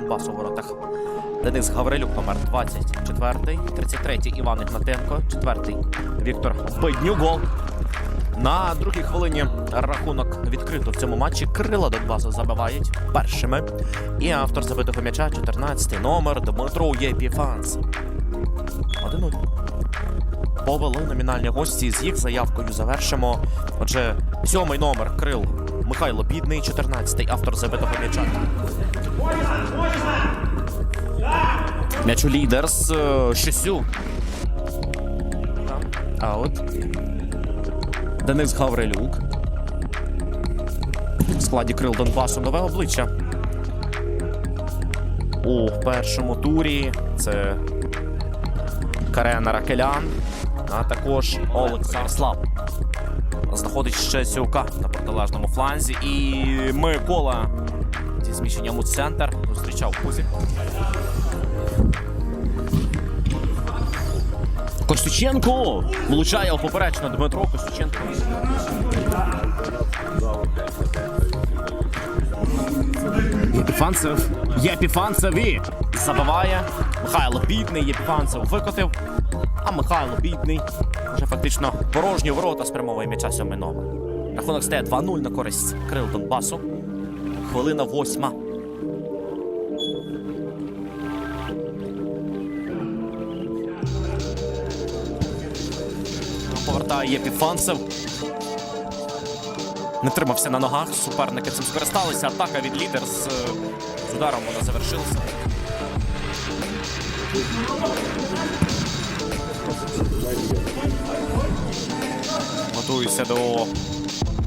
Донбасу воротах. Денис Гаврилюк, номер 24. 33 Іван Ігнатенко. 4 Віктор Беднюк. На другій хвилині рахунок відкрито в цьому матчі. Крила Донбасу забивають першими. І автор забитого м'яча 14 номер Дмитро Єпіфанс. 1-0. Повели номінальні гості з їх заявкою завершимо. Отже, сьомий номер Крил Михайло Бідний, 14-й автор забитого м'яча. М'яч у лідерс е, Щосю. А Денис Гаврилюк. В складі крил Донбасу нове обличчя. У першому турі це Карена Ракелян, а також Олександр Слав. Знаходить ще Сюка на протилежному фланзі. І Микола зі зміщенням у центр зустрічав Кузі. Костюченко влучає у поперечно Дмитро Костюченко. Єпіфанцев. Єпіфанцев і забиває. Михайло Бідний. Єпіфанцев викотив. А Михайло Бідний вже фактично порожні ворота спрямовує м'яча сьомий. Рахунок стає 2-0 на користь Крил Донбасу. Хвилина восьма. Повертає Єпіфанцев. Не тримався на ногах. Суперники цим скористалися. Атака від лідер з, е, з ударом вона завершилася. Готується до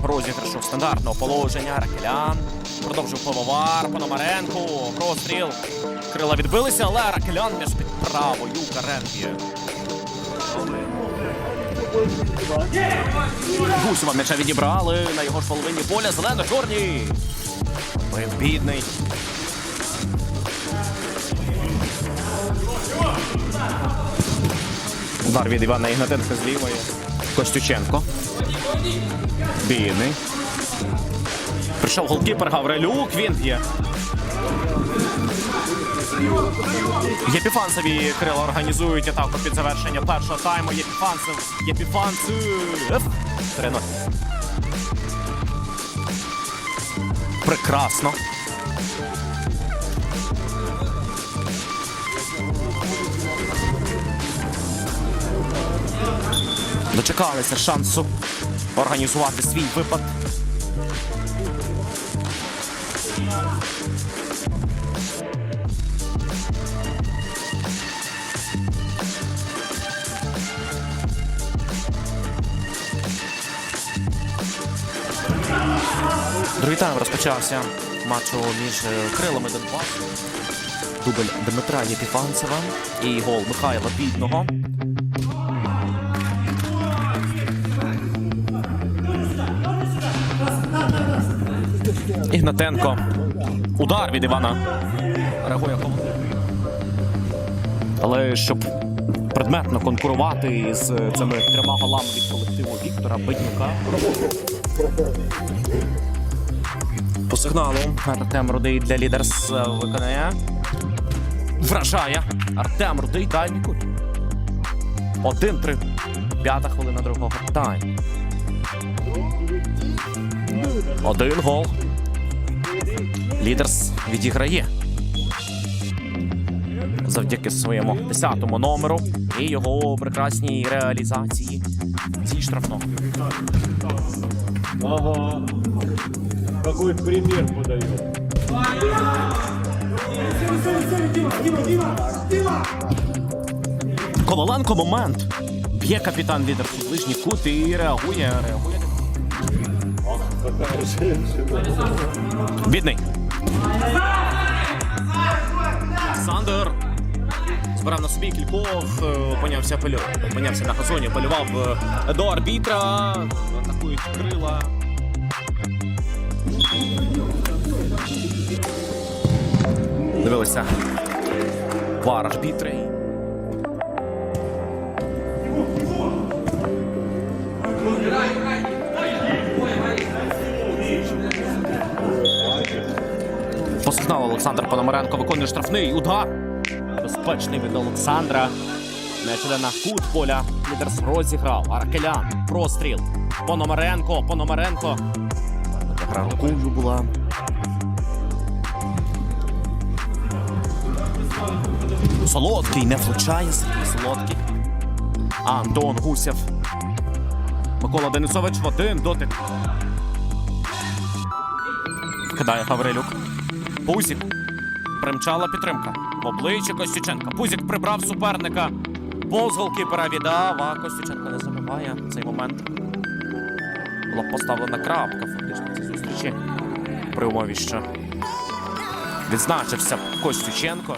розіграшу стандартного положення. Ракелян. Продовжив пивовар. Пономаренко. Простріл. Крила відбилися, але Ракелян між під правою Каренки. Гусєва м'яча відібрали на його ж половині поля. Зелено-чорні. Бив бідний. Удар від Івана Ігнатенка з лівої. Костюченко. Бідний. Прийшов голкіпер Гаврилюк. Він є. Єпіфанцеві крила організують атаку під завершення першого тайму. Єпіфанцев. Єпіфанцев. 3-0. Прекрасно. Дочекалися шансу організувати свій випад. Другий тайм розпочався матчу між е, крилами Донбасу. Дубль Дмитра Єпіфанцева і гол Михайла Бідного. Ігнатенко. Удар від Івана. Реагує Але щоб предметно конкурувати з цими трьома голами від колективу Віктора Беднюка. По сигналу Артем Рудий для лідерс е, виконає. Вражає. Артем Рудий дальній кут. Один-три. П'ята хвилина другого тайму. Один гол. Лідерс відіграє. Завдяки своєму 10-му номеру і його прекрасній реалізації зі штрафного. Ага. Какой пример подает. Коваленко момент. Б'є капітан лідер у ближній кут і реагує. реагує. Бідний. Сандер. Збирав на собі кількох, е, опинявся, полю... опинявся на газоні, полював е, до арбітра. Атакують крила. Дивилися. Вар арбітри. По Олександр Пономаренко виконує штрафний удар. Безпечний від Олександра. М'яч іде на кут поля. Лідерс розіграв. Аркелян. Простріл. Пономаренко. Пономаренко. Гра рукою була. Солодкий не влучає. Солодкий. Антон Гусєв. Микола Денисович в один дотик. Кидає Гаврилюк. Пузік. Примчала підтримка. В обличчя Костюченка. Пузік прибрав суперника. Повз голкіпера віддав, а Костюченко не забиває цей момент. Була поставлена крапка фактично цій зустрічі. При умові, що відзначився Костюченко.